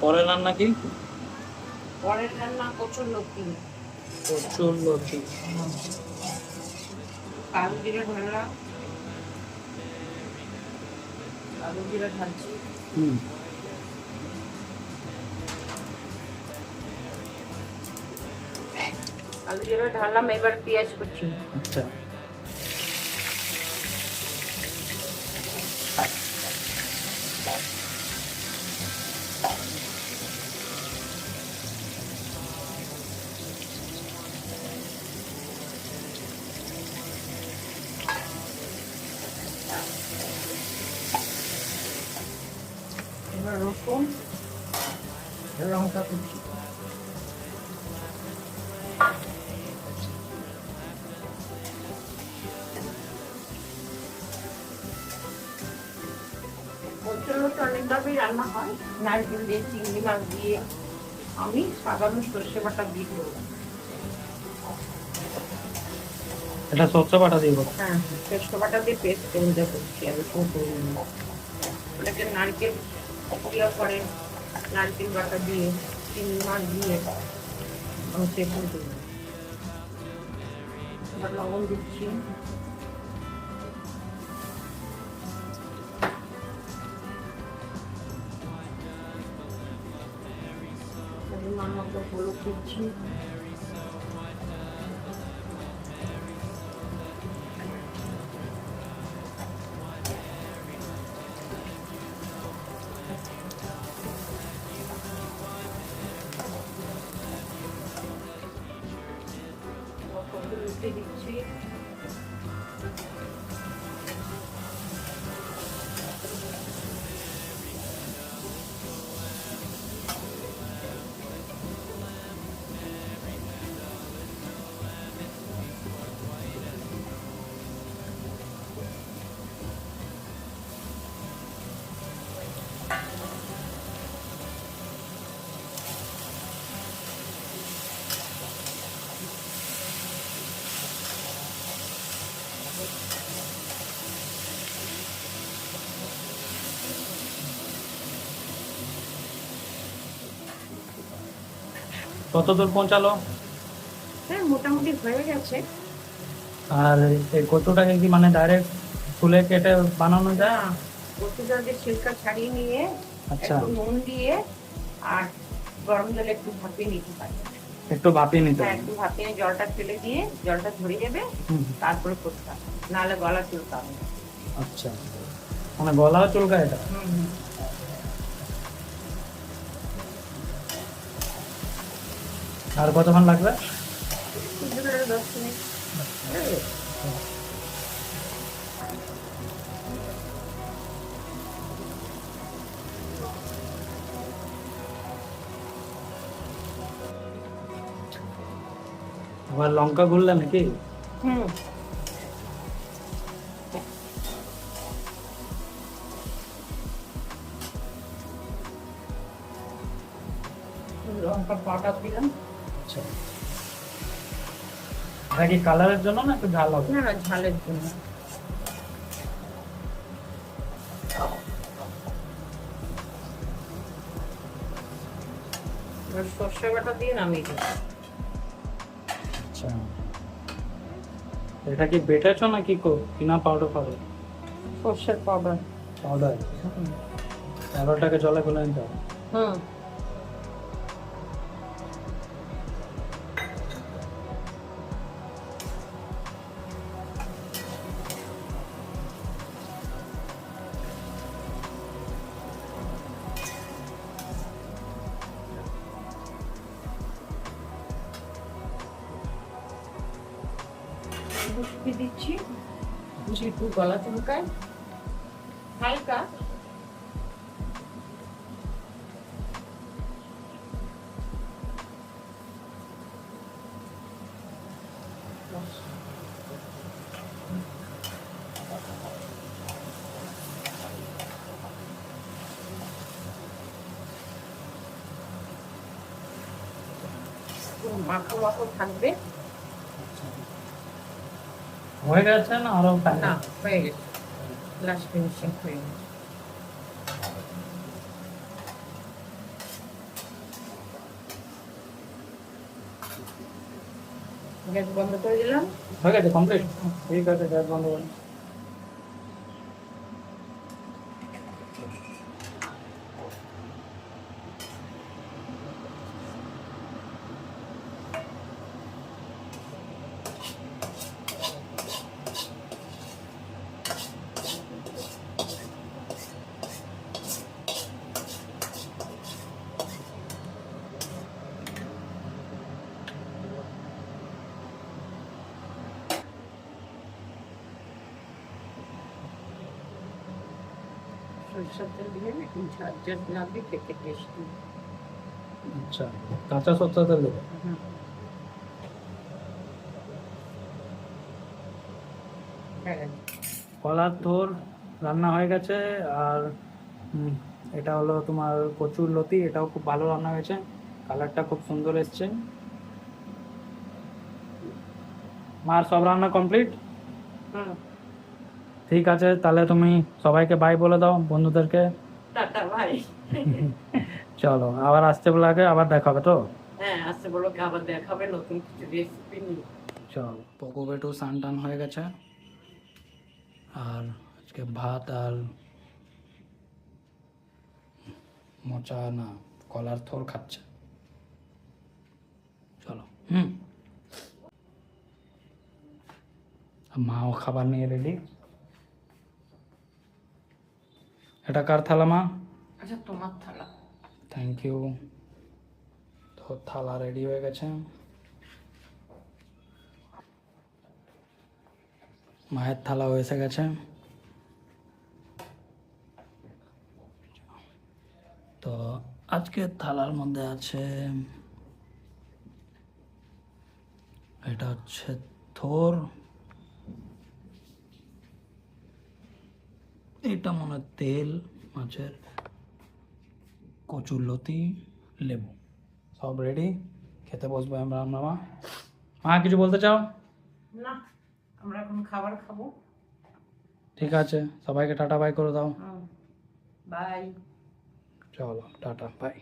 পরের রান্না কি? পরের রান্না কচুর লতি প্রচুর লতি কালো জিরে ঢাললাম কালো জিরে ঢালছি হুম। কালো জিরে ঢাললাম এবার পেঁয়াজ করছি আচ্ছা। এবার রসুন লঙ্কা কুচি। লতি অনেকভাবেই রান্না হয়। নারকেল দিয়ে চিংড়ি মাছ দিয়ে আমি সাধারণ সর্ষে বাটা দিয়ে করব এটা সরষে বাটা দিয়ে হ্যাঁ সর্ষে বাটা দিয়ে পেস্ট করে দেবো। করছি আমি ওটাকে নারকেল ইয়ে করে নারকেল বাটা দিয়ে চিংড়ি মাছ দিয়ে সেখান দেবো। এবার লবণ দিচ্ছি। পরিমাণ মতো হলুদ দিচ্ছি। Sweet. কত দূর পৌঁছালো? হ্যাঁ মোটামুটি হয়ে গেছে। আর এই কচুটাকে কি মানে ডাইরেক্ট ফুলে কেটে বানানো যায়? না কচুটাকে ছিলকা ছাড়িয়ে নিয়ে আচ্ছা। নুন দিয়ে আর গরম জলে একটু ভাপিয়ে নিতে পারি। একটু ভাপিয়ে নিতে হ্যাঁ হবে। একটু ভাপিয়ে জলটা ফেলে দিয়ে জলটা ঝরে যাবে তারপরে করতে হবে। নাহলে গলা চুলকাবে আচ্ছা। মানে গলাও চুলকা এটা? হুম। আর কতক্ষণ লাগবে? আবার লঙ্কা গুললে নাকি? হুম। লঙ্কা পাউডার দিলাম আচ্ছা। এটা কি কালারের জন্য না একটু ঝাল হবে? না না ঝালের জন্য। এবার সর্ষে বাটা দিয়ে নামিয়ে দেবো। আচ্ছা। এটা কি বেটেছো নাকি কো- কিনা পাউডার পাউডার সর্ষের পাউডার পাউডার পাউডারটাকে জলে গুলে নিতে হবে। হুম। বুঝতে দিচ্ছি। একটু গলা চুলকায় হালকা। মাখো মাখো থাকবে। হয়ে গেছে না? আরও না হয়ে গেছে। লাস্ট ফিনিশিং হয়ে গেছে। গ্যাস বন্ধ করে দিলাম। হয়ে গেছে কমপ্লিট ঠিক আছে গ্যাস বন্ধ করে সরষের তেল দিয়ে একটু ঝাল ঝাল লাগবে খেতে টেস্টি আচ্ছা কাঁচা সরষের তেল দেবে? কলার থোর রান্না হয়ে গেছে আর এটা হলো তোমার কচুর লতি এটাও খুব ভালো রান্না হয়েছে। কালারটা খুব সুন্দর এসছে। মার সব রান্না কমপ্লিট? হুম। ঠিক আছে তাহলে তুমি সবাইকে বাই বলে দাও বন্ধুদেরকে। টাটা ভাই চলো আবার আসতে বলে আগে আবার দেখা হবে তো? হ্যাঁ আসতে বলো কি আবার দেখাবে নতুন কিছু রেসিপি নিয়ে। চল। পকো বেটু স্নান টান হয়ে গেছে। আর আজকে ভাত আর মোচা না কলার থোর খাচ্ছে। চলো হুম। আর মাও খাবার নিয়ে রেডি এটা কার থালা মা? আচ্ছা তোমার থালা। থ্যাংক ইউ তো থালা রেডি হয়ে গেছে। মায়ের থালাও এসে গেছে। তো আজকের থালার মধ্যে আছে এটা হচ্ছে থোর। এটা মনে হয় তেল মাছের কচুর লতি লেবু। সব রেডি খেতে বসবো আমরা আমরা মা। মা কিছু বলতে চাও? না আমরা এখন খাবার খাব। ঠিক আছে সবাইকে টাটা বাই করে দাও। বাই চলো টাটা বাই